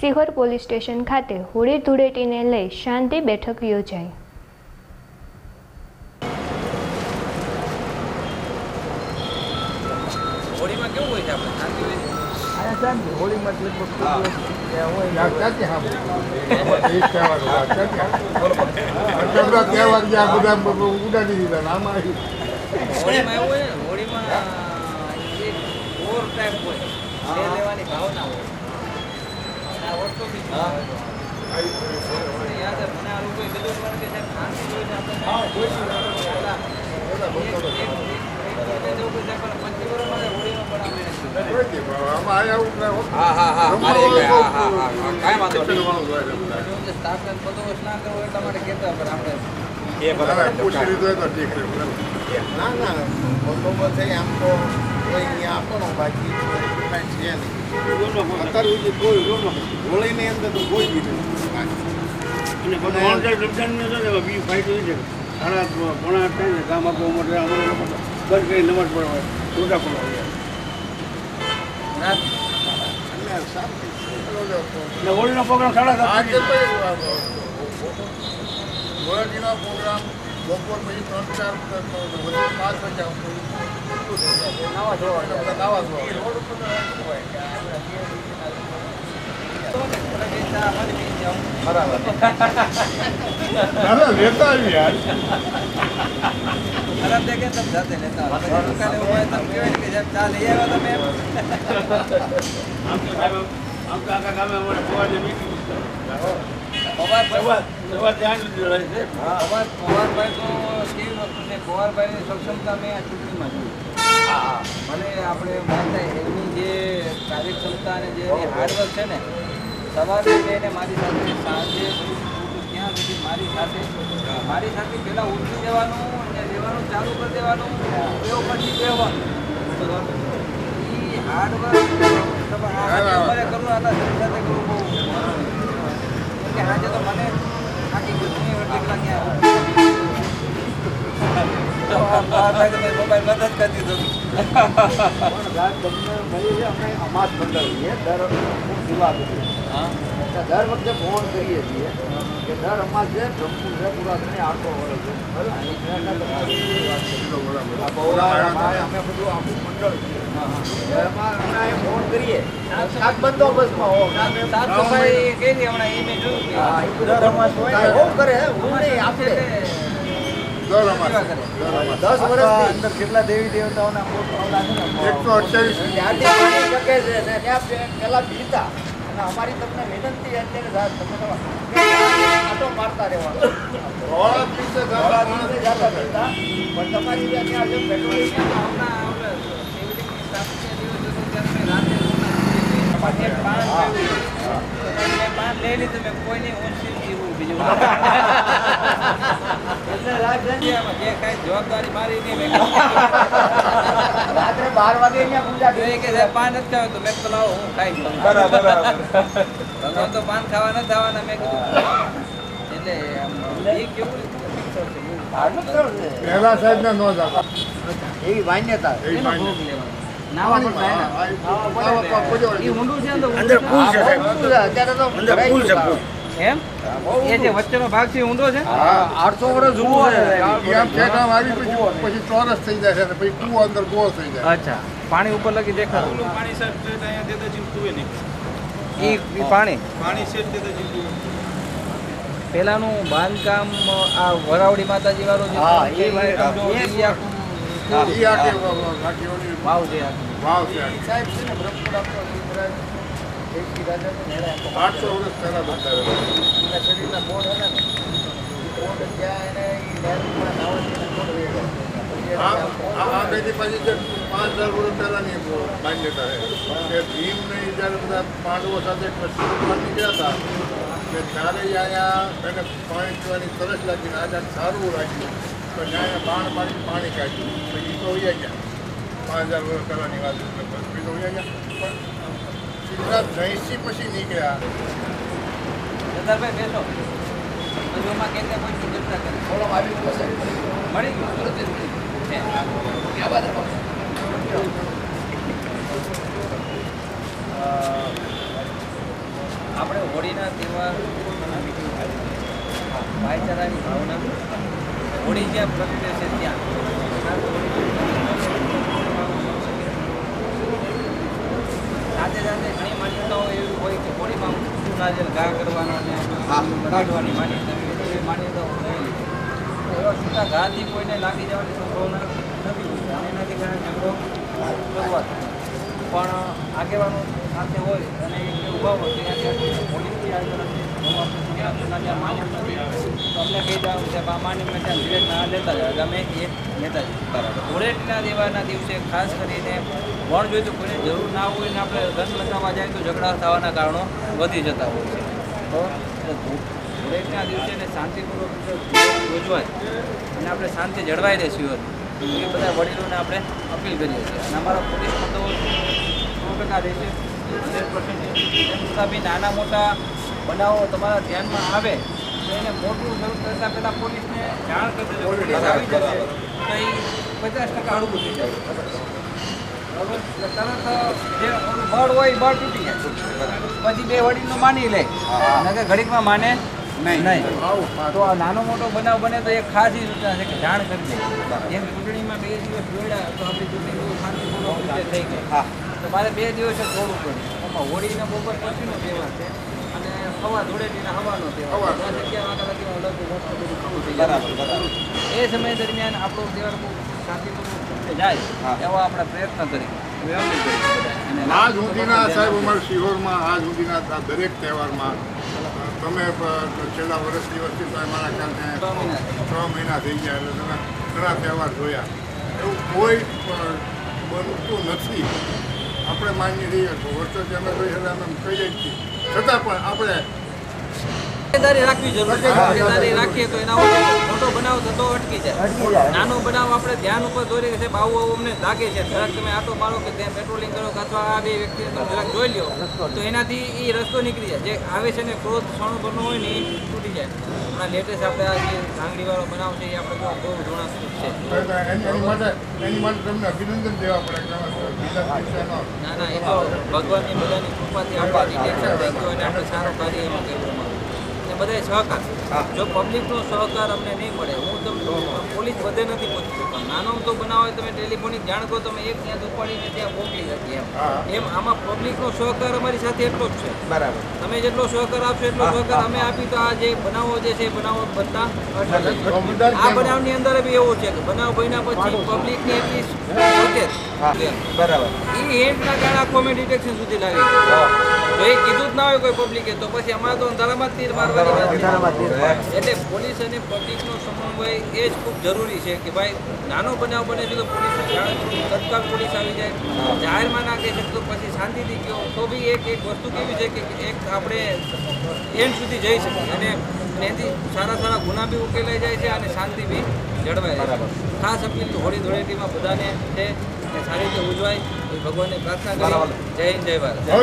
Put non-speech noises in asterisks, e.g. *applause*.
Sihor police station ખાતે હોળી ધૂળેટીને લઈ શાંતિ બેઠક યોજાઈ. હોળીમાં કેવું હોય છે આપણે? શાંતિ હોય શાંતિ હોળીમાં ઉડાડી દીધા આમાં હોળીમાં એવું હોય હોળીમાં એક હોય. લેવાની ભાવના હોય. કોઈ વાંધો નહીં હોય સ્નાન કરવું એટલા માટે કહેતા પણ આપણે ના, બરાબર. પૂછી લીધું તો ઠીક બરાબર. ના ના બંદોબસ્ત થઈ આમ તો અહીંયા બાકી કાંઈ છે નહીં. અત્યારે સુધી કોઈ હોળીની અંદર તો કોઈ બી નહીં. અને ઓનલાઈન રમઝાનની બીજું ફાયદો છે. સાડા પોણા થાય ને ગામ આખું માટે અમારે લોકો બંધ કરી નમાજ પડવા છૂટા પડવા છે. હોળીનો પ્રોગ્રામ સાડા સાત ધોળાજીનો પ્રોગ્રામ બપોર પછી ત્રણ ચાર પાંચ વાગ્યા નવા જોવા નાવા ના, લેતા આવી યાર. ખરાબ દેખે તમ જાતે લેતા દુકાને હોય તો કહેવાય કે સાહેબ ચા લઈ આવ્યા તમે આમ તો આમ આખા ગામે અમારે પવારભાઈ તો કેવી વસ્તુ છે પવારભાઈની સક્ષમતા મેં આ ચૂંટણીમાં જોઈ. મને આપણે માનતા એમની જે કાર્યક્ષમતા અને જે હાર્ડવર્ક છે ને સવારે લઈને મારી સાથે સાંજે ત્યાં સુધી મારી સાથે મારી સાથે પહેલાં ઉઠી જવાનું અને રહેવાનું ચાલુ કરી દેવાનું એવો પછી કહેવાનું એ હાર્ડવર્ક તમારે કરવું આના સાથે કરવું બહુ. કે આજે તો મને આખી ત્યાં તો આ મોબાઈલ બંધ જ કરી દીધો તમને મળી છે *laughs* અમે અમાસ મંડળ છીએ દર હું. કરું દર વખતે ફોન કરીએ છીએ. દર છે બ્રહ્મપુર વર્ષ અમે બધું આખું મંડળ છીએ. અમે ફોન કરીએ. બંદોબસ્તમાં હો. સફાઈ કઈ હમણાં એ મેં જોયું. બહુ કરે હું? નહીં આપણે. દસ વર્ષથી. અંદર કેટલા દેવી દેવતાઓના એકસો અઠ્યાવીસ પહેલા પીતા. અને અમારી તમને વિનંતી અત્યારે તમે આટો મારતા રહેવાનો પણ તમારી ત્યાં ત્યાં જે પેટ્રોલિંગ મેં લઈ લીધું કોઈની ઓછી શિવજી બીજું જે કાંઈ જવાબદારી મારી નહીં રાત્રે બાર વાગે અહીંયા પૂજા કે પાન નથી ખાવું તો મેં તો લાવો હું ખાઈ લઉં. ભગવાન તો પાન ખાવા ન થવાના મેં કીધું. એટલે કેવું વચ્ચેનો ભાગ છે ઊંડો છે? આઠસો વર્ષ જુઓ પછી પછી ચોરસ થઈ જાય છે પછી કૂવો અંદર ગો થઈ જાય. અચ્છા. પાણી ઉપર લગી દેખાતું પાણી સાહેબ અહીંયા જીવતું નહીં. ઈ ઈ પાણી? પાણી પેલાનું બાંધકામ આ વરાવડી માતાજી વાળું જે હા, છે, એ એ એ છે છે. છે. આઠસો વર્ષ પહેલા ને આ બેથી પછી જે પાંચ હજાર વર્ષ પહેલાની માન્યતા છે કે ભીમને જ્યારે બધા પાંડવો સાથે કચ્છમાં નીકળ્યા હતા કે ત્યારે અહીંયા એને પાણી પીવાની તરસ લાગી ને આજે સારું રાખ્યું. તો ત્યાં બાણ પાણી પાણી કાઢ્યું. તો એ તો ઉઈ ગયા. પાંચ હજાર વર્ષ પહેલાની વાત. પછી તો ઉઈ ગયા. પણ સિદ્ધરાજ જયસી પછી નીકળ્યા. બેસો. કેમ કે કોઈ ચર્ચા કરી. આવી ગયો. મળી ગયું હે. આપણે હોળીના તહેવાર ભાઈચારાની ભાવના હોળી જ્યાં પ્રગટે છે ત્યાં સાથે સાથે ઘણી માન્યતાઓ એવી હોય કે હોળીમાં નારિયેલ ઘા કરવાના અને કાઢવાની માન્યતા એવી માન્યતાઓ રહેલી છે. એવા છૂટા ઘાથી કોઈને લાગી જવાની સંભાવના નથી. અને એનાથી ઘણા ઝઘડો શરૂઆત પણ આગેવાનો સાથે હોય અને ઊભા હોય, તો ત્યાંથી પોલીસથી આગળ ત્યાં અમને કહી જાવ કે આ મેં ત્યાં ધીરે ના લેતા જાય. અમે એ લેતા જઈએ બરાબર. ધૂળેટીના દેવાના દિવસે ખાસ કરીને વણ જોઈતું કોઈને જરૂર ના હોય ને આપણે રંગ લગાવવા જાય તો ઝઘડા થવાના કારણો વધી જતા હોય છે. તો ધૂળેટીના દિવસે શાંતિપૂર્વક રીતે ઉજવાય અને આપણે શાંતિ જળવાઈ રહે છીએ એ બધા વડીલોને આપણે અપીલ કરીએ છીએ. અને અમારા પોલીસ તો સો ટકા રહેશે. Hundred percent. છતાં બી નાના મોટા બનાવો તમારા ધ્યાનમાં આવે તો એને મોટું શરૂ કરતાં પહેલાં પોલીસને જાણ કરી પોલીસ આવી જશે તો એ પચાસ ટકા હળવું થઈ જાય. તરત જે બળ હોય બળ તૂટી જાય. પછી બે વડીલનું માની લે. નકર ઘડીકમાં માને નહીં. તો આ નાનો મોટો બનાવ બને તો એક ખાસ સૂચના છે કે જાણ કરી દે. જેમ ચૂંટણીમાં બે દિવસ જોડ્યા તો આપણી ચૂંટણી બહુ શાંતિપૂર્વક રીતે થઈ ગઈ. હા. તો મારે બે દિવસ જ દોડવું પડે. એમાં હોળીને બપોર પછીનો તહેવાર છે અને હવા ધૂળેટીના હવાનો તહેવાર દસ અગિયાર વાગ્યા લગી લગભગ વસ્તુ બધું ખરું થઈ બરાબર એ સમય દરમિયાન આપણો તહેવાર બહુ શાંતિપૂર્વક રીતે જાય. એવા આપણે પ્રયત્ન કરી વ્યવસ્થિત કરી બધા અને આજ સુધીના સાહેબ અમારા શિહોરમાં આજ સુધીના દરેક તહેવારમાં તમે છેલ્લા વર્ષ દિવસથી તમે મારા ખ્યાલને છ મહિના થઈ ગયા એટલે તમે ઘણા તહેવાર જોયા. એવું કોઈ બનતું નથી. આપણે માની રહીએ છીએ વર્ષોથી અમે જોઈએ એટલે અમે કહીએ છીએ. છતાં પણ આપણે તકેદારી રાખવી જરૂરી રાખીએ તો એના મોટો બનાવ થતો અટકી જાય. નાનો બનાવ આપણે ધ્યાન ઉપર દોરી છે બહુ આવું અમને લાગે છે. જરાક તમે આટો મારો કે ત્યાં પેટ્રોલિંગ કરો કે અથવા આ બે વ્યક્તિને તમે જરાક જોઈ લ્યો તો એનાથી એ રસ્તો નીકળી જાય. જે આવે છે ને ક્રોધ ક્ષણો પરનો હોય ને એ તૂટી જાય. હમણાં લેટેસ્ટ આપણે આ જે આંગળીવાળો બનાવ છે એ આપણે બહુ ધોરણાસ્પદ છે. કે ન. ના એ તો ભગવાનની બધાની કૃપાથી આપણે ડિટેક્શન થઈ ગયું અને આપણે સારું કાર્ય એમાં કર્યું બધાએ સહકાર. જો પબ્લિકનો સહકાર અમને નહીં મળે હું તમને પોલીસ બધે નથી શકતા નાનો તો બનાવો તમે ટેલિફોનિક જાણ કરો તમે એક ત્યાં ઉપાડીને ત્યાં મોકલી શકીએ એમ. એમ આમાં પબ્લિકનો સહકાર અમારી સાથે એટલો જ છે. બરાબર. તમે જેટલો સહકાર આપશો એટલો સહકાર અમે આપી તો આ જે બનાવો જે છે બનાવો બધા. આ બનાવની અંદર બી એવું છે કે બનાવ બન્યા પછી પબ્લિકની એટલી બરાબર. એ હેન્ડના કારણે આખો અમે ડિટેક્શન સુધી લાવી જો એ કીધું જ ના હોય કોઈ પબ્લિકે તો પછી અમારે તો અંધારામાં તીર મારવાની વાત એટલે પોલીસ અને પબ્લિકનો સમન્વય એ જ ખૂબ જરૂરી છે કે ભાઈ નાનો બનાવ બને છે તો પોલીસ તત્કાલ પોલીસ આવી જાય. જાહેરમાં ના કહી શકતો પછી શાંતિથી કહો. તો બી એક એક વસ્તુ કેવી છે કે એક આપણે એન્ડ સુધી જઈ શકીએ. અને એથી એનાથી સારા સારા ગુના બી ઉકેલાઈ જાય છે અને શાંતિ બી જળવાય જાય છે. ખાસ અપીલ હોળી ધૂળેટીમાં બધાને છે સારી રીતે ઉજવાય. ભગવાનને પ્રાર્થના કરી. જય હિન્દ જય ભારત.